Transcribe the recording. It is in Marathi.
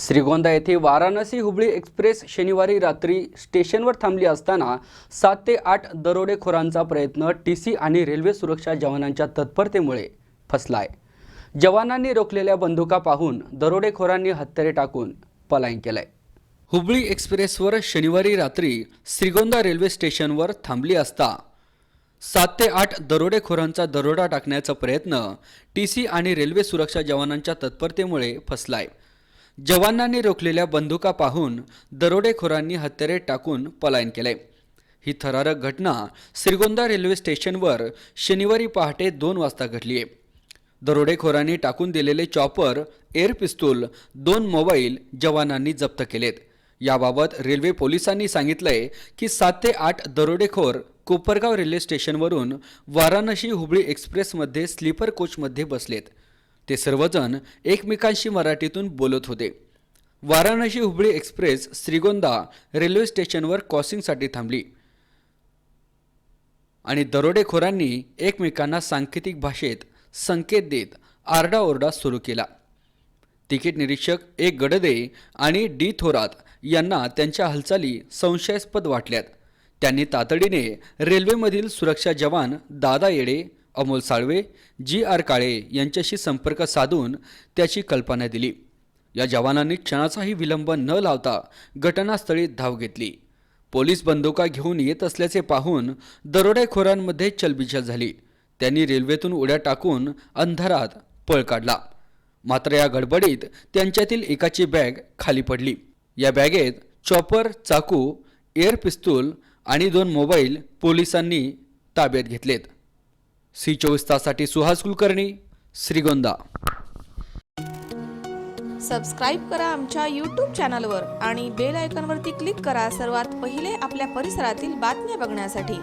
श्रीगोंदा येथे वाराणसी हुबळी एक्सप्रेस शनिवारी रात्री स्टेशनवर थांबली असताना सात ते आठ दरोडेखोरांचा प्रयत्न टी सी आणि रेल्वे सुरक्षा जवानांच्या तत्परतेमुळे फसलाय. जवानांनी रोखलेल्या बंदुका पाहून दरोडेखोरांनी हत्यारे टाकून पलायन केलंय. हुबळी एक्सप्रेसवर शनिवारी रात्री श्रीगोंदा रेल्वे स्टेशनवर थांबली असता सात ते आठ दरोडेखोरांचा दरोडा टाकण्याचा प्रयत्न टी सी आणि रेल्वे सुरक्षा जवानांच्या तत्परतेमुळे फसलाय. जवानांनी रोखलेल्या बंदुका पाहून दरोडेखोरांनी हत्यारे टाकून पलायन केले. ही थरारक घटना श्रीगोंदा रेल्वे स्टेशनवर शनिवारी पहाटे दोन वाजता घडली आहे. दरोडेखोरांनी टाकून दिलेले चॉपर एअर पिस्तूल दोन मोबाईल जवानांनी जप्त केलेत. याबाबत रेल्वे पोलिसांनी सांगितलंय की सात ते आठ दरोडेखोर कोपरगाव रेल्वे स्टेशनवरून वाराणसी हुबळी एक्सप्रेसमध्ये स्लीपर कोचमध्ये बसलेत. ते सर्वजण एकमेकांशी मराठीतून बोलत होते. वाराणसी हुबळी एक्सप्रेस श्रीगोंदा रेल्वे स्टेशनवर क्रॉसिंगसाठी थांबली. आणि दरोडेखोरांनी एकमेकांना सांकेतिक भाषेत संकेत देत आरडाओरडा सुरू केला. तिकीट निरीक्षक ए. गडदे आणि डी. थोरात यांना त्यांच्या हालचाली संशयास्पद वाटल्यात. त्यांनी तातडीने रेल्वेमधील सुरक्षा जवान दादा येडे अमोल साळवे जी आर काळे यांच्याशी संपर्क साधून त्याची कल्पना दिली. या जवानांनी क्षणाचाही विलंब न लावता घटनास्थळी धाव घेतली. पोलीस बंदुका घेऊन येत असल्याचे पाहून दरोडेखोरांमध्ये चलबिचल झाली. त्यांनी रेल्वेतून उड्या टाकून अंधारात पळ काढला. मात्र या गडबडीत त्यांच्यातील एकाची बॅग खाली पडली. या बॅगेत चॉपर चाकू एअर पिस्तूल आणि दोन मोबाईल पोलिसांनी ताब्यात घेतलेत. सी चोवीस तासाठी सुहास कुलकर्णी श्रीगोंदा. सबस्क्राईब करा आमच्या यूट्यूब चॅनलवर आणि बेल आयकॉनवरती क्लिक करा सर्वात पहिले आपल्या परिसरातील बातम्या बघण्यासाठी.